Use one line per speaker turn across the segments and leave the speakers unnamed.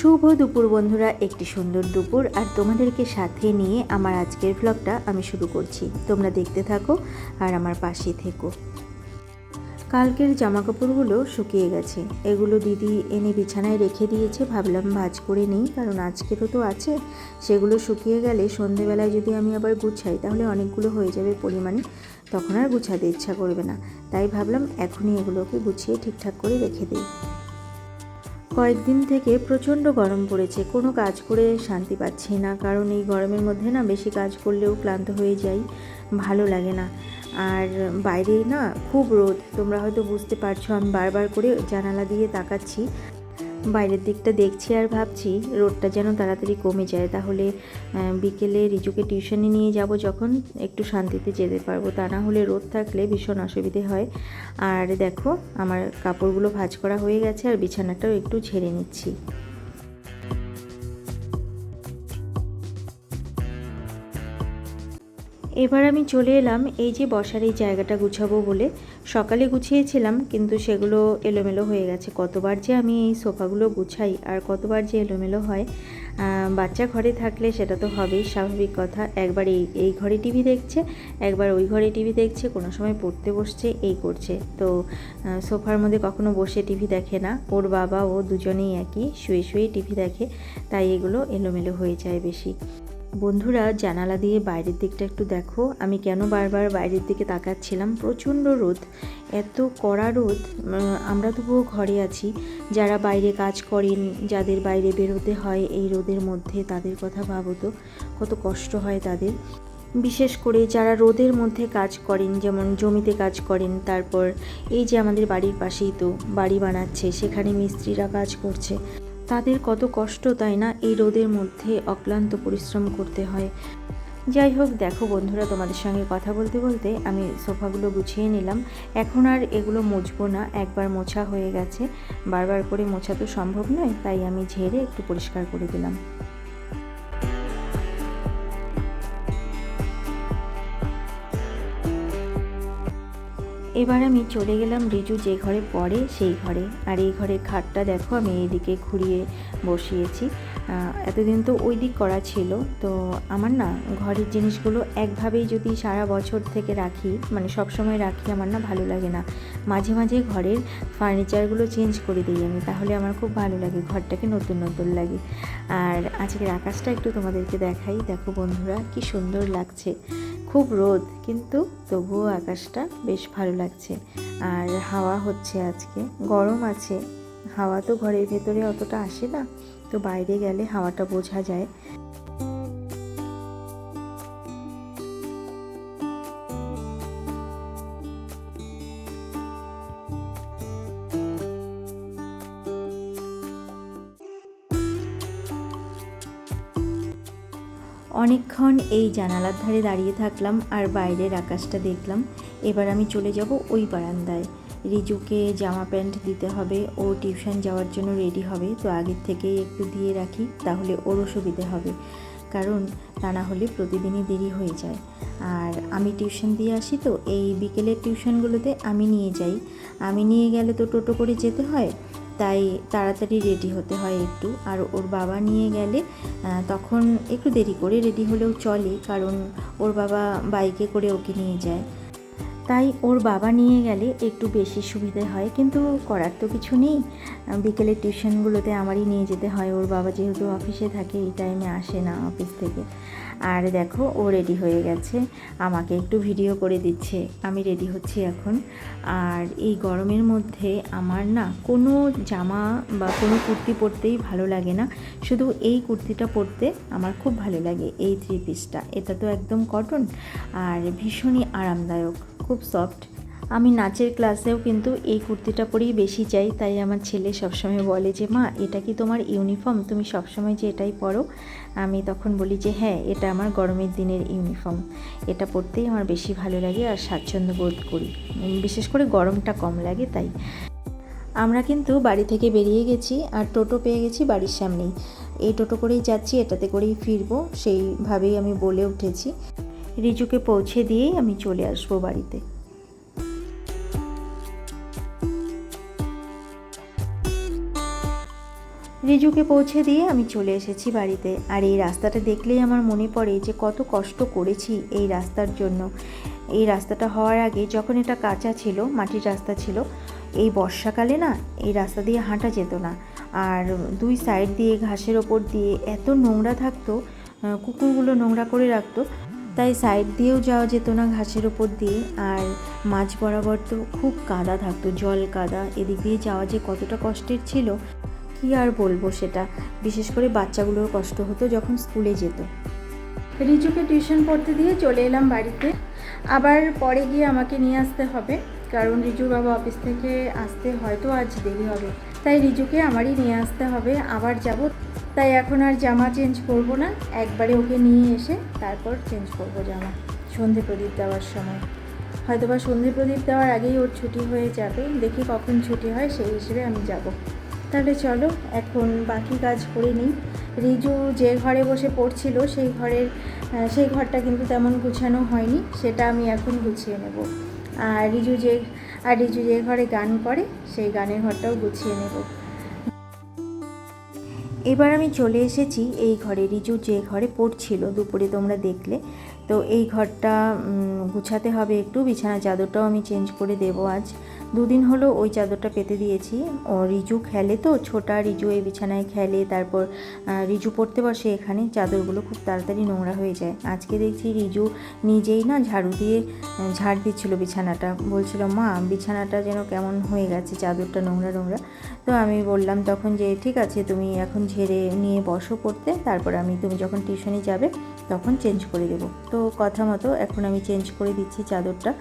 শুভ দুপুর বন্ধুরা, একটি সুন্দর দুপুর। আর তোমাদেরকে সাথে নিয়ে আমার আজকের ভ্লগটা আমি শুরু করছি। তোমরা দেখতে থাকো আর আমার পাশে থেকো। কালকের জামা কাপড়গুলো শুকিয়ে গেছে। এগুলো দিদি এনে বিছানায় রেখে দিয়েছে। ভাবলাম ভাজ করে নিই, কারণ আজকেরও তো আছে। সেগুলো শুকিয়ে গেলে সন্ধেবেলায় যদি আমি আবার গুছাই, তাহলে অনেকগুলো হয়ে যাবে পরিমাণে। তখন আর গুছাতে ইচ্ছা করবে না। তাই ভাবলাম এখনই এগুলোকে গুছিয়ে ঠিকঠাক করে রেখে দিই। কয়েকদিন থেকে প্রচণ্ড গরম পড়েছে। কোনো কাজ করে শান্তি পাচ্ছি না, কারণ এই গরমের মধ্যে না বেশি কাজ করলেও ক্লান্ত হয়ে যাই, ভালো লাগে না। আর বাইরে না খুব রোদ, তোমরা হয়তো বুঝতে পারছ, আমি বারবার করে জানালা দিয়ে তাকাচ্ছি। বাইরের দিকটা দেখছি আর ভাবছি রোদটা যেন তাড়াতাড়ি কমে যায়। তাহলে বিকেলে রিজুকে টিউশনে নিয়ে যাব যখন একটু শান্তিতে যেতে পারব। তা না হলে রোদ থাকলে ভীষণ অসুবিধে হয়। আর দেখো, আমার কাপড়গুলো ভাঁজ করা হয়ে গেছে আর বিছানাটাও একটু ঝেড়ে নিচ্ছি। এবার আমি চলে এলাম এই যে বসার এই জায়গাটা গুছাবো বলে। সকালে গুছিয়েছিলাম, কিন্তু সেগুলো এলোমেলো হয়ে গেছে। কতবার যে আমি এই সোফাগুলো গুছাই আর কতবার যে এলোমেলো হয় বাচ্চা ঘরে থাকলে সেটা তো হবেই, স্বাভাবিক কথা। একবার এই এই ঘরে টিভি দেখছে, একবার ওই ঘরে টিভি দেখছে, কোনো সময় পড়তে বসছে, এই করছে। তো সোফার মধ্যে কখনো বসে টিভি দেখে না, ওর বাবা ও দুজনেই একই, শুয়ে শুয়ে টিভি দেখে, তাই এগুলো এলোমেলো হয়ে যায় বেশি। বন্ধুরা, জানালা দিয়ে বাইরের দিকটা একটু দেখো। আমি কেন বারবার বাইরের দিকে তাকাচ্ছিলাম? প্রচণ্ড রোদ, এত কড়া রোদ। আমরা তবুও ঘরে আছি। যারা বাইরে কাজ করেন, যাদের বাইরে বেরোতে হয়, এই রোদের মধ্যে তাদের কথা ভাবো তো, কত কষ্ট হয় তাদের। বিশেষ করে যারা রোদের মধ্যে কাজ করেন, যেমন জমিতে কাজ করেন, তারপর এই যে আমাদের বাড়ির পাশেই তো বাড়ি বানাচ্ছে, সেখানে মিস্ত্রিরা কাজ করছে। তাদের কত কষ্ট, তাই না? এই রোদের মধ্যে অক্লান্ত পরিশ্রম করতে হয়। যাই হোক, দেখো বন্ধুরা, তোমাদের সঙ্গে কথা বলতে বলতে আমি সোফাগুলো গুছিয়ে নিলাম। এখন আর এগুলো মুছবো না, একবার মোছা হয়ে গেছে। বারবার করে মোছা তো সম্ভব নয়, তাই আমি ঝেড়ে একটু পরিষ্কার করে দিলাম। এবার আমি চলে গেলাম রিজু যে ঘরে পড়ে, সেই ঘরে। আর এই ঘরের খাটটা দেখো, আমি এইদিকে ঘুরিয়ে বসিয়েছি। এতদিন তো ওই দিক করা ছিল। তো আমার না ঘরের জিনিসগুলো একভাবেই যদি সারা বছর থেকে রাখি মানে সব সময় রাখি, আমার না ভালো লাগে না। মাঝে মাঝে ঘরের ফার্নিচারগুলো চেঞ্জ করে দিই আমি, তাহলে আমার খুব ভালো লাগে, ঘরটাকে নতুন নতুন লাগে। আর আজকের আকাশটা একটু তোমাদেরকে দেখাই। দেখো বন্ধুরা, কি সুন্দর লাগছে। খুব রোদ, কিন্তু তবুও আকাশটা বেশ ভালো লাগছে। আর হাওয়া হচ্ছে আজকে, গরম আছে। হাওয়া তো ঘরের ভেতরে অতটা আসে না, তো বাইরে গেলে হাওয়াটা বোঝা যায়। অনেকক্ষণ এই জানালার ধারে দাঁড়িয়ে থাকলাম আর বাইরের আকাশটা দেখলাম। এবার আমি চলে যাব ওই বারান্দায়। রিজুকে জামা প্যান্ট দিতে হবে, ও টিউশন যাওয়ার জন্য রেডি হবে, তো আগের থেকেই একটু দিয়ে রাখি, তাহলে ওরও সুবিধে হবে। কারণ তা না হলে প্রতিদিনই দেরি হয়ে যায়। আর আমি টিউশন দিয়ে আসি তো, এই বিকেলের টিউশনগুলোতে আমি নিয়ে যাই। আমি নিয়ে গেলে তো টোটো করে যেতে হয় তাই তাড়াতাড়ি রেডি হতে হয় একটু। আর ওর বাবা নিয়ে গেলে তখন একটু দেরি করে রেডি হলেও চলে কারণ ওর বাবা বাইকে করে ওকে নিয়ে যায়। তাই ওর বাবা নিয়ে গেলে একটু বেশি সুবিধে হয় কিন্তু করার তো কিছু নেই। আহ, বিকেলের টিউশনগুলোতে আমারই নিয়ে যেতে হয়। ওর বাবা যেহেতু অফিসে থাকে এই টাইমে আসে না অফিস থেকে। আর দেখো, ও রেডি হয়ে গেছে। আমাকে একটু ভিডিও করে দিচ্ছে। আমি রেডি হচ্ছি এখন। আর এই গরমের মধ্যে আমার না কোনো জামা বা কোনো কুর্তি পরতেই ভালো লাগে না। শুধু এই কুর্তিটা পরতে আমার খুব ভালো লাগে, এই থ্রি পিসটা এটা তো একদম কটন আর ভীষণই আরামদায়ক, খুব সফট আমি নাচের ক্লাসেও কিন্তু এই কুর্তিটা পরেই বেশি চাই তাই আমার ছেলে সবসময় বলে যে, মা, এটা কি তোমার ইউনিফর্ম? তুমি সবসময় যে এটাই পরো। আমি তখন বলি যে হ্যাঁ এটা আমার গরমের দিনের ইউনিফর্ম। এটা পরতেই আমার বেশি ভালো লাগে আর স্বাচ্ছন্দ্য বোধ করি। বিশেষ করে গরমটা কম লাগে, তাই। আমরা কিন্তু বাড়ি থেকে বেরিয়ে গেছি আর টোটো পেয়ে গেছি বাড়ির সামনেই। এই টোটো করেই যাচ্ছি, এটাতে করেই ফিরবো, সেইভাবেই আমি বলে উঠেছি। রিজুকে পৌঁছে দিয়েই আমি চলে আসব বাড়িতে। রিজুকে পৌঁছে দিয়ে আমি চলে এসেছি বাড়িতে। আর এই রাস্তাটা দেখলেই আমার মনে পড়ে যে কত কষ্ট করেছি এই রাস্তার জন্য। এই রাস্তাটা হওয়ার আগে যখন এটা কাঁচা ছিল, মাটির রাস্তা ছিল, এই বর্ষাকালে না এই রাস্তা দিয়ে হাঁটা যেত না। আর দুই সাইড দিয়ে, ঘাসের ওপর দিয়ে এত নোংরা থাকতো কুকুরগুলো নোংরা করে রাখতো, তাই সাইড দিয়েও যাওয়া যেত না ঘাসের ওপর দিয়ে। আর মাঝ বরাবর তো খুব কাদা থাকতো, জল কাদা, এদিক দিয়ে যাওয়া যে কতটা কষ্টের ছিল কি আর বলব সেটা? বিশেষ করে বাচ্চাগুলোর কষ্ট হতো যখন স্কুলে যেত। রিজুকে টিউশন পড়তে দিয়ে চলে এলাম বাড়িতে। আবার পরে গিয়ে আমাকে নিয়ে আসতে হবে, কারণ রিজুর বাবা অফিস থেকে আসতে হয়তো আজ দেরি হবে। তাই রিজুকে আমারই নিয়ে আসতে হবে, আবার যাব। তাই এখন আর জামা চেঞ্জ করব না, একবারে ওকে নিয়ে এসে তারপর চেঞ্জ করব জামা, সন্ধে প্রদীপ দেওয়ার সময়। হয়তো বা সন্ধে প্রদীপ দেওয়ার আগেই ওর ছুটি হয়ে যাবে, দেখি কখন ছুটি হয়, সেই হিসেবে আমি যাব। তাহলে চলো, এখন বাকি কাজ করে নিই। রিজু যে ঘরে বসে পড়ছিল, সেই ঘরের সেই ঘরটা কিন্তু তেমন গুছানো হয়নি, সেটা আমি এখন গুছিয়ে নেব। আর রিজু যে, আর রিজু যে ঘরে গান করে, সেই গানের ঘরটাও গুছিয়ে নেব। এবার আমি চলে এসেছি এই ঘরে, রিজু যে ঘরে পড়ছিল, দুপুরে তোমরা দেখলে। তো এই ঘরটা গুছাতে হবে একটু, বিছানা চাদরটাও আমি চেঞ্জ করে দেব আজ। দুদিন হলো ওই চাদরটা পেতে দিয়েছি। ও রিজু খেলে তো, ছোটা রিজু এই বিছানায় খেলে, তারপর রিজু পড়তে বসে এখানে, চাদরগুলো খুব তাড়াতাড়ি নোংরা হয়ে যায়। আজকে দেখছি রিজু নিজেই না ঝাড়ু দিয়ে ঝাড় দিচ্ছিল বিছানাটা। বলছিল, মা, বিছানাটা যেন কেমন হয়ে গেছে, চাদরটা নোংরা নোংরা। তো আমি বললাম তখন যে, ঠিক আছে, তুমি এখন ঝেড়ে নিয়ে বসো পড়তে, তারপর আমি, তুমি যখন টিউশনে যাবে, তখন চেঞ্জ করে দেবো। তো কথা মতো এখন আমি চেঞ্জ করে দিচ্ছি চাদরটা।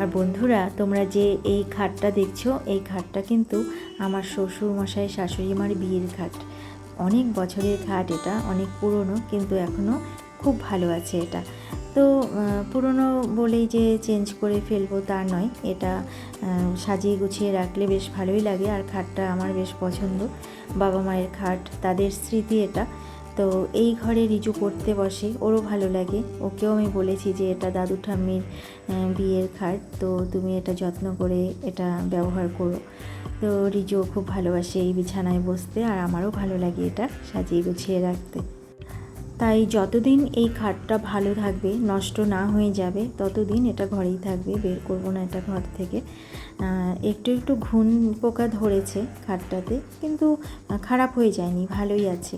আর বন্ধুরা, তোমরা যে এই খাটটা দেখছ, এই খাটটা কিন্তু আমার শ্বশুর মশাই শাশুড়ি মার বিয়ের খাট। অনেক বছরের খাট এটা, অনেক পুরনো, কিন্তু এখনও খুব ভালো আছে এটা। তো পুরনো বলেই যে চেঞ্জ করে ফেলব তা নয়, এটা সাজিয়ে গুছিয়ে রাখলে বেশ ভালোই লাগে। আর খাটটা আমার বেশ পছন্দ। বাবা মায়ের খাট, তাদের স্মৃতি এটা। তো এই ঘরে রিজু পড়তে বসে, ওরও ভালো লাগে। ওকেও আমি বলেছি যে এটা দাদু ঠাম্মির বিয়ের খাট, তো তুমি এটা যত্ন করে এটা ব্যবহার করো। তো রিজু খুব ভালোবাসে এই বিছানায় বসতে, আর আমারও ভালো লাগে এটা সাজিয়ে গুছিয়ে রাখতে। তাই যতদিন এই খাটটা ভালো থাকবে, নষ্ট না হয়ে যাবে, ততদিন এটা ঘরেই থাকবে, বের করব না এটা ঘর থেকে। একটু একটু ঘুণ পোকা ধরেছে খাটটাতে, কিন্তু খারাপ হয়ে যায়নি, ভালোই আছে।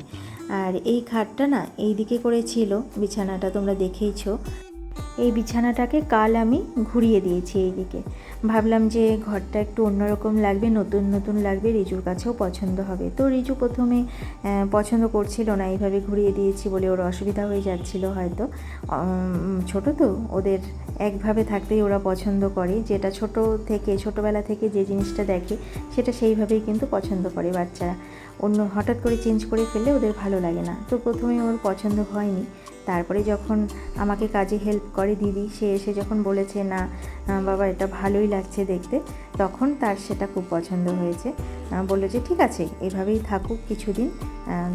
আর এই খাটটা না এই দিকে করে ছিল বিছানাটা তোমরা দেখেইছো। এই বিছানাটাকে কাল আমি ঘুরিয়ে দিয়েছি এইদিকে। ভাবলাম যে ঘরটা একটু অন্যরকম লাগবে, নতুন নতুন লাগবে, রিজুর কাছেও পছন্দ হবে। তো রিজু প্রথমে পছন্দ করছিল না, এইভাবে ঘুরিয়ে দিয়েছি বলে ওর অসুবিধা হয়ে যাচ্ছিল হয়তো। ছোট তো, ওদের একভাবে থাকতেই ওরা পছন্দ করে। যেটা ছোট থেকে, ছোটবেলা থেকে যে জিনিসটা দেখে, সেটা সেইভাবেই কিন্তু পছন্দ করে বাচ্চারা। অন্য হঠাৎ করে চেঞ্জ করে ফেললে ওদের ভালো লাগে না। তো প্রথমে ওর পছন্দ হয়নি। তারপরে যখন আমাকে কাজে হেল্প করে দিদি, সে এসে যখন বলেছে, না বাবা, এটা ভালোই লাগছে দেখতে, তখন তার সেটা খুব পছন্দ হয়েছে। বলল যে, ঠিক আছে, এভাবেই থাকুক কিছুদিন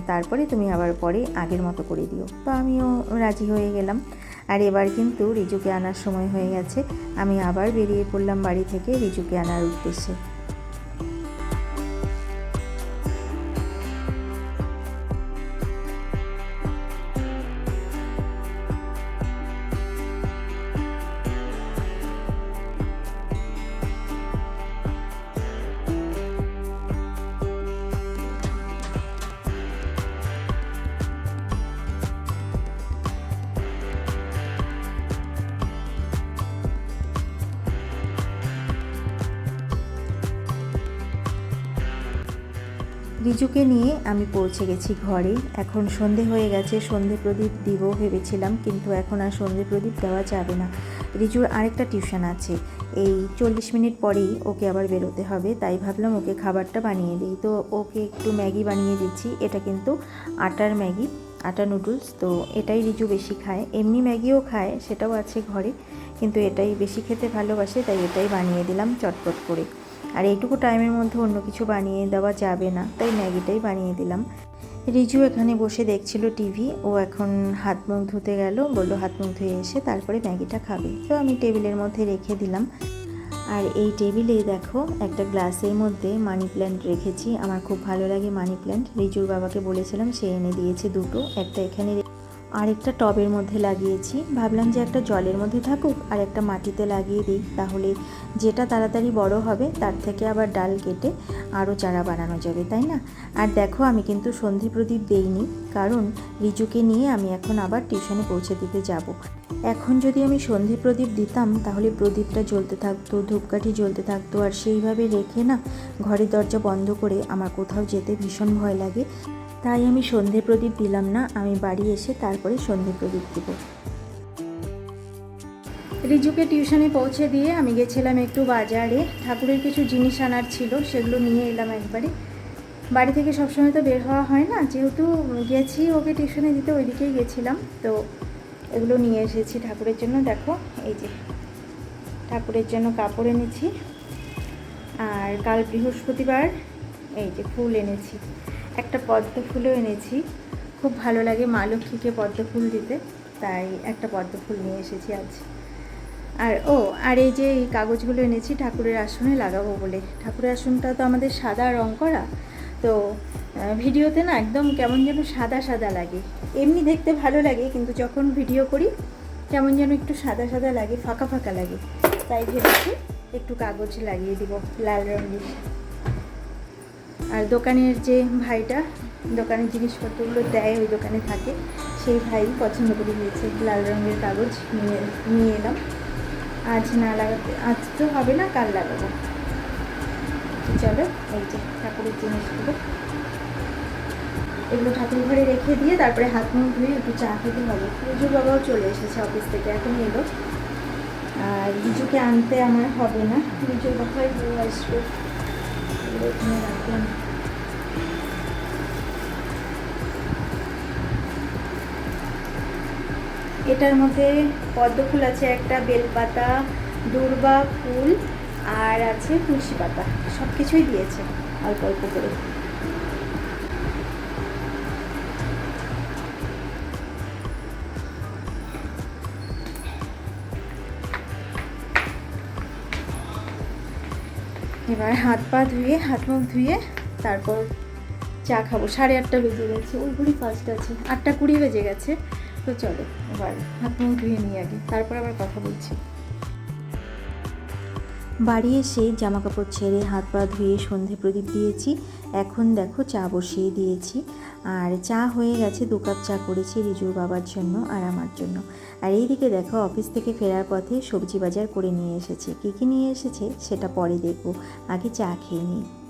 তারপরে তুমি আবার পরে আগের মতো করে দিও। তো আমিও রাজি হয়ে গেলাম। আর এবার কিন্তু রিজুকে আনার সময় হয়ে গেছে। আমি আবার বেরিয়ে পড়লাম বাড়ি থেকে রিজুকে আনার উদ্দেশ্যে। রিজুকে নিয়ে আমি পৌঁছে গেছি ঘরে। এখন সন্ধে হয়ে গেছে, সন্ধে প্রদীপ দিব ভেবেছিলাম, কিন্তু এখন আর সন্ধে প্রদীপ দেওয়া যাবে না। রিজুর আরেকটা টিউশন আছে। এই চল্লিশ মিনিট পরেই ওকে আবার বেরোতে হবে, তাই ভাবলাম ওকে খাবারটা বানিয়ে দিই। তো ওকে একটু ম্যাগি বানিয়ে দিচ্ছি, এটা কিন্তু আটার ম্যাগি, আটা নুডলস। তো এটাই রিজু বেশি খায়। এমনি ম্যাগিও খায়, সেটাও আছে ঘরে, কিন্তু এটাই বেশি খেতে ভালোবাসে, তাই এটাই বানিয়ে দিলাম চটপট করে। আর এইটুকু টাইমের মধ্যে অন্য কিছু বানিয়ে দেওয়া যাবে না। তাই ম্যাগিটাই বানিয়ে দিলাম। রিজু এখানে বসে দেখছিল টিভি। ও এখন হাত মুখ ধুতে গেল। বলল, হাত মুখ ধুয়ে এসে তারপরে ম্যাগিটা খাবে। তো আমি টেবিলের মধ্যে রেখে দিলাম। আর এই টেবিলে দেখো, একটা গ্লাসের মধ্যে মানি প্ল্যান্ট রেখেছি। আমার খুব ভালো লাগে মানি প্ল্যান্ট। রিজুর বাবাকে বলেছিলাম, সে এনে দিয়েছে দুটো। একটা এখানে রে- আর একটা টবের মধ্যে লাগিয়েছি। ভাবলাম যে একটা জলের মধ্যে থাকুক, আর একটা মাটিতে লাগিয়ে দিই। তাহলে যেটা তাড়াতাড়ি বড় হবে, তার থেকে আবার ডাল কেটে আরও চারা বানানো যাবে, তাই না? আর দেখো, আমি কিন্তু সন্ধি প্রদীপ দেইনি, কারণ রিজুকে নিয়ে আমি এখন আবার টিউশনে পৌঁছে দিতে যাব। এখন যদি আমি সন্ধি প্রদীপ দিতাম, তাহলে প্রদীপটা জ্বলতে থাকতো, ধূপকাঠি জ্বলতে থাকতো, আর সেইভাবে রেখে না ঘরের দরজা বন্ধ করে আমার কোথাও যেতে ভীষণ ভয় লাগে। তাই আমি সন্ধে প্রদীপ দিলাম না, আমি বাড়ি এসে তারপরে সন্ধে প্রদীপ দেব। রিজুকে টিউশনে পৌঁছে দিয়ে আমি গেছিলাম একটু বাজারে। ঠাকুরের কিছু জিনিস আনার ছিল, সেগুলো নিয়ে এলাম একবারে। বাড়ি থেকে সবসময় তো বের হওয়া হয় না, যেহেতু গেছি ওকে টিউশনে দিতে, ওইদিকেই গেছিলাম। তো এগুলো নিয়ে এসেছি ঠাকুরের জন্য, দেখো, এই যে ঠাকুরের জন্য কাপড় এনেছি। আর কাল বৃহস্পতিবার এই যে ফুল এনেছি। একটা পদ্ম ফুলও এনেছি। খুব ভালো লাগে মা লক্ষ্মীকে পদ্ম ফুল দিতে, তাই একটা পদ্ম ফুল নিয়ে এসেছি আজ। আর ও, আর এই যে এই কাগজগুলো এনেছি ঠাকুরের আসনে লাগাবো বলে। ঠাকুরের আসনটা তো আমাদের সাদা রং করা, তো ভিডিওতে না একদম কেমন যেন সাদা সাদা লাগে। এমনি দেখতে ভালো লাগে, কিন্তু যখন ভিডিও করি, কেমন যেন একটু সাদা সাদা লাগে, ফাঁকা ফাঁকা লাগে। তাই ভেবেছি একটু কাগজ লাগিয়ে দিব, লাল রঙের। আর দোকানের যে ভাইটা দোকানের জিনিসপত্রগুলো দেয়, ওই দোকানে থাকে। সেই ভাই পছন্দ করে দিয়েছে লাল রঙের কাগজ নিয়ে নিয়ে এলাম। আজ না লাগাতে, আজ তো হবে না, কাল লাগাবো। চলো, এই যে ঠাকুরের জিনিসগুলো। এগুলো ঠাকুর ঘরে রেখে দিয়ে তারপরে হাত মুখ ধুয়ে একটু চা খেতে হবে। রিজুর বাবাও চলে এসেছে অফিস থেকে, এখন এলো। আর রিজুকে আনতে আমার হবে না। রিজুর বাবাই আসবে। এটার মধ্যে পদ্ম ফুল আছে একটা বেলপাতা, দুর্বা ফুল, আর আছে তুলসী পাতা। সব কিছুই দিয়েছে, অল্প অল্প করে। এবার হাত পা ধুয়ে, হাত মুখ ধুয়ে তারপর চা খাব। সাড়ে আটটা বেজে গেছে ওই ঘুরি ফার্স্ট আছে, আটটা কুড়ি বেজে গেছে। তো চলো, এবার হাত মুখ ধুয়ে নিয়ে আগে, তারপর আবার কথা বলছি। বাড়ি এসে জামা কাপড় ছেড়ে হাত পা ধুয়ে সন্ধে প্রদীপ দিয়েছি। এখন দেখো চা বসিয়ে দিয়েছি। আর চা হয়ে গেছে, দু কাপ চা করেছি রিজুর বাবার জন্য আর আমার জন্য। আর এইদিকে দেখো অফিস থেকে ফেরার পথে সবজি বাজার করে নিয়ে এসেছে। কী কী নিয়ে এসেছে সেটা পরে দেখব। আগে চা খেয়ে নিই।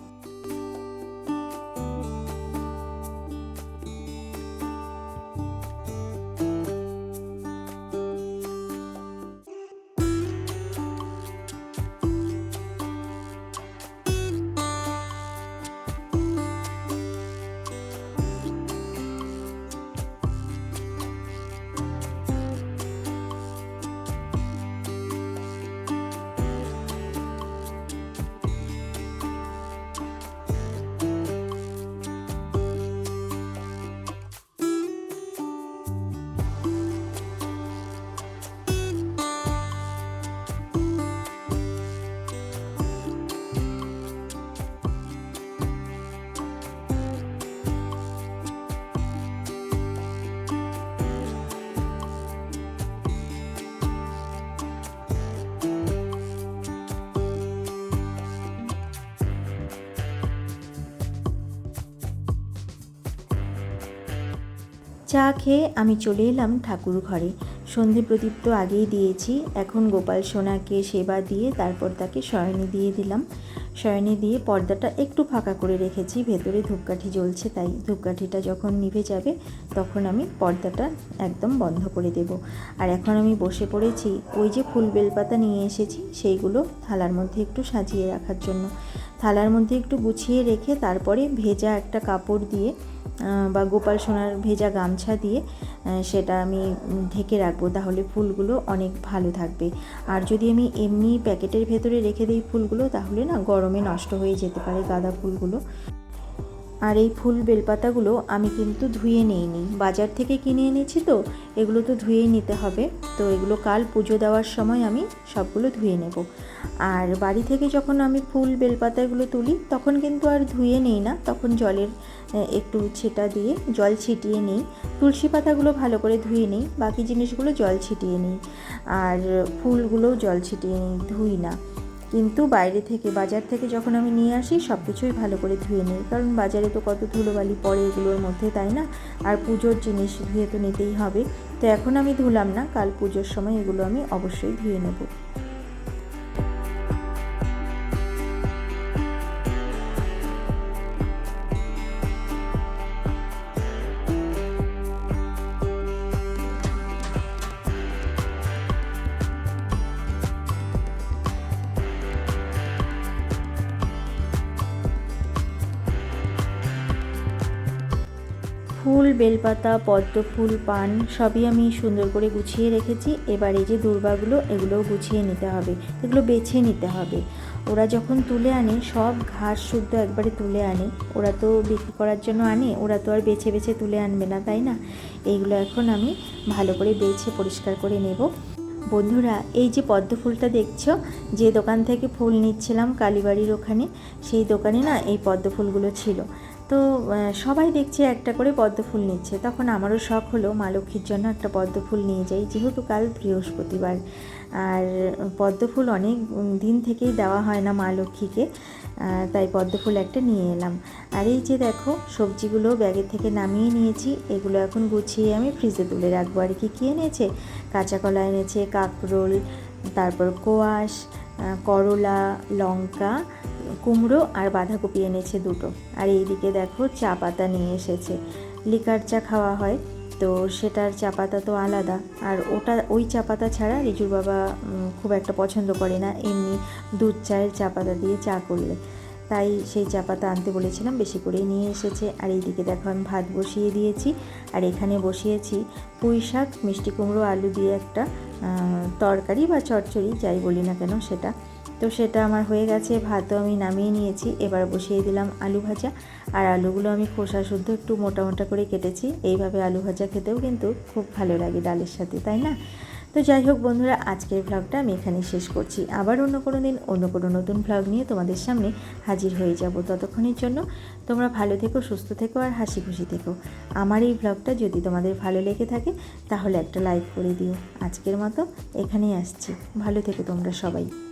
চা খেয়ে আমি চলে এলাম ঠাকুর ঘরে। সন্ধে প্রদীপ তো আগেই দিয়েছি। এখন গোপাল সোনাকে সেবা দিয়ে তারপর তাকে শয়নে দিয়ে দিলাম। শয়নে দিয়ে পর্দাটা একটু ফাঁকা করে রেখেছি, ভেতরে ধূপকাঠি জ্বলছে তাই। ধূপকাঠিটা যখন নিভে যাবে, তখন আমি পর্দাটা একদম বন্ধ করে দেব। আর এখন আমি বসে পড়েছি, ওই যে ফুল বেলপাতা নিয়ে এসেছি, সেইগুলো থালার মধ্যে একটু সাজিয়ে রাখার জন্য। থালার মধ্যে একটু গুছিয়ে রেখে তারপরে ভেজা একটা কাপড় দিয়ে বা গোপাল সোনার ভেজা গামছা দিয়ে সেটা আমি ঢেকে রাখব। তাহলে ফুলগুলো অনেক ভালো থাকবে। আর যদি আমি এমনি প্যাকেটের ভেতরে রেখে দিই ফুলগুলো, তাহলে না গরমে নষ্ট হয়ে যেতে পারে গাঁদা ফুলগুলো। আর এই ফুল বেলপাতাগুলো আমি কিন্তু ধুয়ে নিইনি। বাজার থেকে কিনে এনেছি তো, এগুলো তো ধুয়েই নিতে হবে। তো এগুলো কাল পুজো দেওয়ার সময় আমি সবগুলো ধুয়ে নেব। আর বাড়ি থেকে যখন আমি ফুল বেলপাতাগুলো তুলি, তখন কিন্তু আর ধুয়ে নিই না, তখন জলের একটু ছিটা দিয়ে জল ছিটিয়ে নিই। তুলসী পাতাগুলো ভালো করে ধুয়ে নিই, বাকি জিনিসগুলো জল ছিটিয়ে নিই। আর ফুলগুলোও জল ছিটিয়ে নিই, ধুই না। কিন্তু বাইরে থেকে, বাজার থেকে যখন আমি নিয়ে আসি সব কিছুই ভালো করে ধুয়ে নিই। কারণ বাজারে তো কত ধুলোবালি পড়ে এগুলোর মধ্যে, তাই না? আর পুজোর জিনিস ধুয়ে তো নিতেই হবে। তো এখন আমি ধুলাম না, কাল পুজোর সময় এগুলো আমি অবশ্যই ধুয়ে নেব। ফুল, বেলপাতা, পদ্ম ফুল, পান সবই আমি সুন্দর করে গুছিয়ে রেখেছি। এবার এই যে দুর্বাগুলো এগুলোও গুছিয়ে নিতে হবে। এগুলো বেছে নিতে হবে। ওরা যখন তুলে আনে, সব ঘাস শুদ্ধ একবারে তুলে আনে। ওরা তো বিক্রি করার জন্য আনে, ওরা তো আর বেছে বেছে তুলে আনবে না, তাই না? এইগুলো এখন আমি ভালো করে বেছে পরিষ্কার করে নেব। বন্ধুরা, এই যে পদ্ম ফুলটা দেখছ, যে দোকান থেকে ফুল নিচ্ছিলাম কালীবাড়ির ওখানে, সেই দোকানে না এই পদ্ম ফুলগুলো ছিল। তো সবাই দেখছে একটা করে পদ্ম ফুল নিচ্ছে। তখন আমারও শখ হলো মা লক্ষ্মীর জন্য একটা পদ্ম ফুল নিয়ে যাই। যেহেতু কাল বৃহস্পতিবার, আর পদ্ম ফুল অনেক দিন থেকেই দেওয়া হয় না মা লক্ষ্মীকে তাই পদ্ম ফুল একটা নিয়ে এলাম। আর এই যে দেখো, সবজিগুলো ব্যাগের থেকে নামিয়ে নিয়েছি। এগুলো এখন গুছিয়ে আমি ফ্রিজে তুলে রাখব। আর কি কী এনেছে? কাঁচা কলা এনেছে, কাঁকরোল, তারপর কোয়াশ করলা, লঙ্কা কুমড়ো আর বাঁধাকপি এনেছে দুটো। আর এইদিকে দেখো চা পাতা নিয়ে এসেছে। লিকার চা খাওয়া হয়, তো সেটার চা পাতা তো আলাদা। আর ওটা, ওই চা পাতা ছাড়া রিজুর বাবা খুব একটা পছন্দ করে না। এমনি দুধ চায়ের চা পাতা দিয়ে চা করলে। তাই সেই চা পাতা আনতে বলেছিলাম, বেশি করেই নিয়ে এসেছে। আর এইদিকে দেখো আমি ভাত বসিয়ে দিয়েছি। আর এখানে বসিয়েছি পুঁই শাক, মিষ্টি কুমড়ো, আলু দিয়ে একটা তরকারি বা চচ্চড়ি, যাই বলি না কেন সেটা। তো সেটা আমার হয়ে গেছে, ভাতও আমি নামিয়ে নিয়েছি, এবার বসিয়ে দিলাম আলু ভাজা। আর আলুগুলো আমি খোসা শুদ্ধ একটু মোটা মোটা করে কেটেছি, এইভাবে আলু ভাজা খেতেও কিন্তু খুব ভালো লাগে ডালের সাথে, তাই না? তো যাই হোক বন্ধুরা, আজকের ভ্লগটা আমি এখানেই শেষ করছি। আবার অন্য কোনো দিন, অন্য কোনো নতুন ভ্লগ নিয়ে তোমাদের সামনে হাজির হয়ে যাব। ততক্ষণের জন্য তোমরা ভালো থেকো, সুস্থ থেকো আর হাসি খুশি থেকো। আমার এই ভ্লগটা যদি তোমাদের ভালো লেগে থাকে, তাহলে একটা লাইক করে দিও। আজকের মতো এখানেই আসছি। ভালো থেকো তোমরা সবাই।